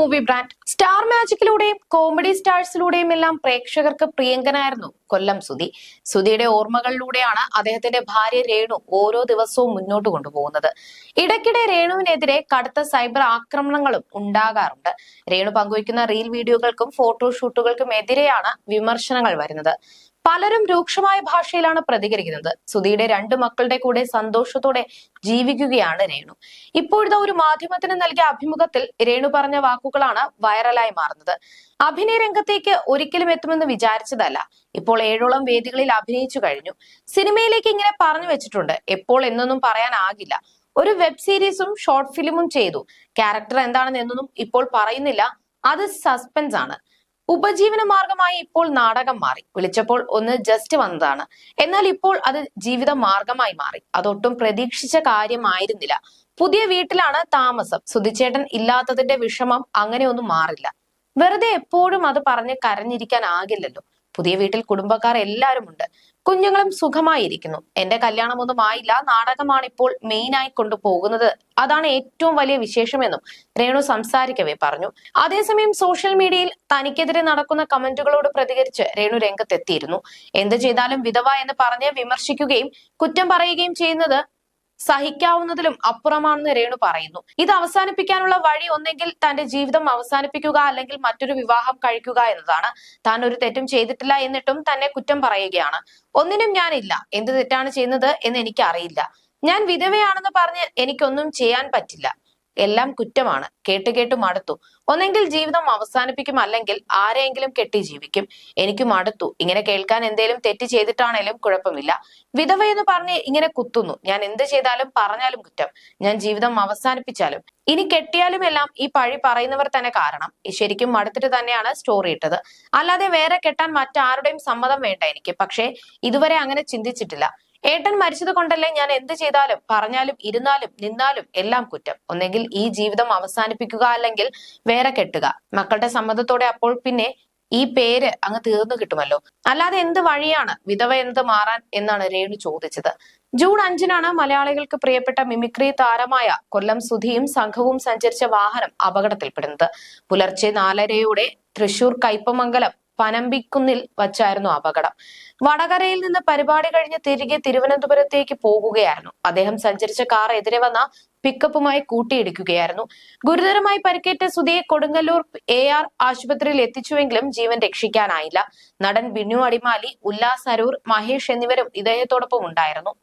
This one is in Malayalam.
മൂവി ബ്രാൻഡ് സ്റ്റാർ മാജിക്കിലൂടെയും കോമഡി സ്റ്റാർസിലൂടെയും എല്ലാം പ്രേക്ഷകർക്ക് പ്രിയങ്കനായിരുന്നു കൊല്ലം സുധി. സുധിയുടെ ഓർമ്മകളിലൂടെയാണ് അദ്ദേഹത്തിന്റെ ഭാര്യ രേണു ഓരോ ദിവസവും മുന്നോട്ട് കൊണ്ടുപോകുന്നത്. ഇടയ്ക്കിടെ രേണുവിനെതിരെ കടുത്ത സൈബർ ആക്രമണങ്ങളും ഉണ്ടാകാറുണ്ട്. രേണു പങ്കുവയ്ക്കുന്ന റീൽ വീഡിയോകൾക്കും ഫോട്ടോഷൂട്ടുകൾക്കും എതിരെയാണ് വിമർശനങ്ങൾ വരുന്നത്. പലരും രൂക്ഷമായ ഭാഷയിലാണ് പ്രതികരിക്കുന്നത്. സുധിയുടെ രണ്ട് മക്കളുടെ കൂടെ സന്തോഷത്തോടെ ജീവിക്കുകയാണ് രേണു. ഇപ്പോഴത്തെ ഒരു മാധ്യമത്തിന് നൽകിയ അഭിമുഖത്തിൽ രേണു പറഞ്ഞ വാക്കുകളാണ് വൈറലായി മാറുന്നത്. അഭിനയ രംഗത്തേക്ക് ഒരിക്കലും എത്തുമെന്ന് വിചാരിച്ചതല്ല. ഇപ്പോൾ ഏഴോളം വേദികളിൽ അഭിനയിച്ചു കഴിഞ്ഞു. സിനിമയിലേക്ക് ഇങ്ങനെ പറഞ്ഞു വെച്ചിട്ടുണ്ട്. എപ്പോൾ എന്നൊന്നും പറയാനാകില്ല. ഒരു വെബ് സീരീസും ഷോർട്ട് ഫിലിമും ചെയ്തു. ക്യാരക്ടർ എന്താണെന്ന് എന്നൊന്നും ഇപ്പോൾ പറയുന്നില്ല. അത് സസ്പെൻസ് ആണ് ഉപജീവന മാർഗമായി ഇപ്പോൾ നാടകം മാറി. വിളിച്ചപ്പോൾ ഒന്ന് ജസ്റ്റ് വന്നതാണ്. എന്നാൽ ഇപ്പോൾ അത് ജീവിത മാർഗമായി മാറി. അതൊട്ടും പ്രതീക്ഷിച്ച കാര്യമായിരുന്നില്ല. പുതിയ വീട്ടിലാണ് താമസം. സുധിച്ചേട്ടൻ ഇല്ലാത്തതിന്റെ വിഷമം അങ്ങനെയൊന്നും മാറില്ല. വെറുതെ എപ്പോഴും അത് പറഞ്ഞ് കരഞ്ഞിരിക്കാൻ ആകില്ലല്ലോ. പുതിയ വീട്ടിൽ കുടുംബക്കാർ എല്ലാവരും ഉണ്ട്. കുഞ്ഞുങ്ങളും സുഖമായിരിക്കുന്നു. എന്റെ കല്യാണമൊന്നും ആയില്ല. നാടകമാണ് ഇപ്പോൾ മെയിനായി കൊണ്ടുപോകുന്നത്. അതാണ് ഏറ്റവും വലിയ വിശേഷമെന്നും രേണു സംസാരിക്കവേ പറഞ്ഞു. അതേസമയം സോഷ്യൽ മീഡിയയിൽ തനിക്കെതിരെ നടക്കുന്ന കമന്റുകളോട് പ്രതികരിച്ച് രേണു രംഗത്തെത്തിയിരുന്നു. എന്ത് ചെയ്താലും വിധവ എന്ന് പറഞ്ഞ് വിമർശിക്കുകയും കുറ്റം പറയുകയും ചെയ്യുന്നത് സഹിക്കാവുന്നതിലും അപ്പുറമാണെന്ന് രേണു പറയുന്നു. ഇത് അവസാനിപ്പിക്കാനുള്ള വഴി ഒന്നെങ്കിൽ തന്റെ ജീവിതം അവസാനിപ്പിക്കുക അല്ലെങ്കിൽ മറ്റൊരു വിവാഹം കഴിക്കുക എന്നതാണ്. താൻ ഒരു തെറ്റും ചെയ്തിട്ടില്ല എന്നിട്ടും തന്നെ കുറ്റം പറയുകയാണ്. ഒന്നിനും ഞാനില്ല. എന്ത് തെറ്റാണ് ചെയ്യുന്നത് എന്ന് എനിക്ക് അറിയില്ല ഞാൻ വിധവയാണെന്ന് പറഞ്ഞ് എനിക്കൊന്നും ചെയ്യാൻ പറ്റില്ല. എല്ലാം കുറ്റമാണ്. കേട്ട് കേട്ട് മടുത്തു. ഒന്നെങ്കിൽ ജീവിതം അവസാനിപ്പിക്കും അല്ലെങ്കിൽ ആരെയെങ്കിലും കെട്ടി ജീവിക്കും. എനിക്ക് മടുത്തു. ഇങ്ങനെ കേൾക്കാൻ എന്തേലും തെറ്റ് ചെയ്തിട്ടാണേലും കുഴപ്പമില്ല. വിധവ എന്ന് പറഞ്ഞ് ഇങ്ങനെ കുത്തുന്നു. ഞാൻ എന്ത് ചെയ്താലും പറഞ്ഞാലും കുറ്റം. ഞാൻ ജീവിതം അവസാനിപ്പിച്ചാലും. ഇനി കെട്ടിയാലും എല്ലാം ഈ പഴി പറയുന്നവർ തന്നെ കാരണം. ശരിക്കും മടുത്തിട്ട് തന്നെയാണ് സ്റ്റോറി ഇട്ടത്. അല്ലാതെ വേറെ കെട്ടാൻ മറ്റാരുടെയും സമ്മതം വേണ്ട എനിക്ക്. പക്ഷേ ഇതുവരെ അങ്ങനെ ചിന്തിച്ചിട്ടില്ല. ഏട്ടൻ മരിച്ചത് കൊണ്ടല്ലേ ഞാൻ എന്ത് ചെയ്താലും പറഞ്ഞാലും ഇരുന്നാലും നിന്നാലും എല്ലാം കുറ്റം. ഒന്നെങ്കിൽ ഈ ജീവിതം അവസാനിപ്പിക്കുക അല്ലെങ്കിൽ വേറെ കെട്ടുക. മക്കളുടെ സമ്മതത്തോടെ അപ്പോൾ പിന്നെ ഈ പേര് അങ്ങ് തീർന്നു കിട്ടുമല്ലോ. അല്ലാതെ എന്ത് വഴിയാണ് വിധവ എന്ത് മാറാൻ എന്നാണ് രേണു ചോദിച്ചത്. ജൂൺ അഞ്ചിനാണ് മലയാളികൾക്ക് പ്രിയപ്പെട്ട മിമിക്രി താരമായ കൊല്ലം സുധിയും സംഘവും സഞ്ചരിച്ച വാഹനം അപകടത്തിൽപ്പെടുന്നത്. പുലർച്ചെ നാലരയോടെ തൃശൂർ കയ്പമംഗലം പനമ്പിക്കുന്നിൽ വച്ചായിരുന്നു അപകടം. വടകരയിൽ നിന്ന് പരിപാടി കഴിഞ്ഞ് തിരികെ തിരുവനന്തപുരത്തേക്ക് പോകുകയായിരുന്നു. അദ്ദേഹം സഞ്ചരിച്ച കാർ എതിരെ വന്ന പിക്കപ്പുമായി കൂട്ടിയിടിക്കുകയായിരുന്നു. ഗുരുതരമായി പരിക്കേറ്റ സുധിയെ കൊടുങ്ങല്ലൂർ എ ആർ ആശുപത്രിയിൽ എത്തിച്ചുവെങ്കിലും ജീവൻ രക്ഷിക്കാനായില്ല. നടൻ ബിനു അടിമാലി ഉല്ലാസ് അരൂർ മഹേഷ് എന്നിവരും ഇദ്ദേഹത്തോടൊപ്പം ഉണ്ടായിരുന്നു.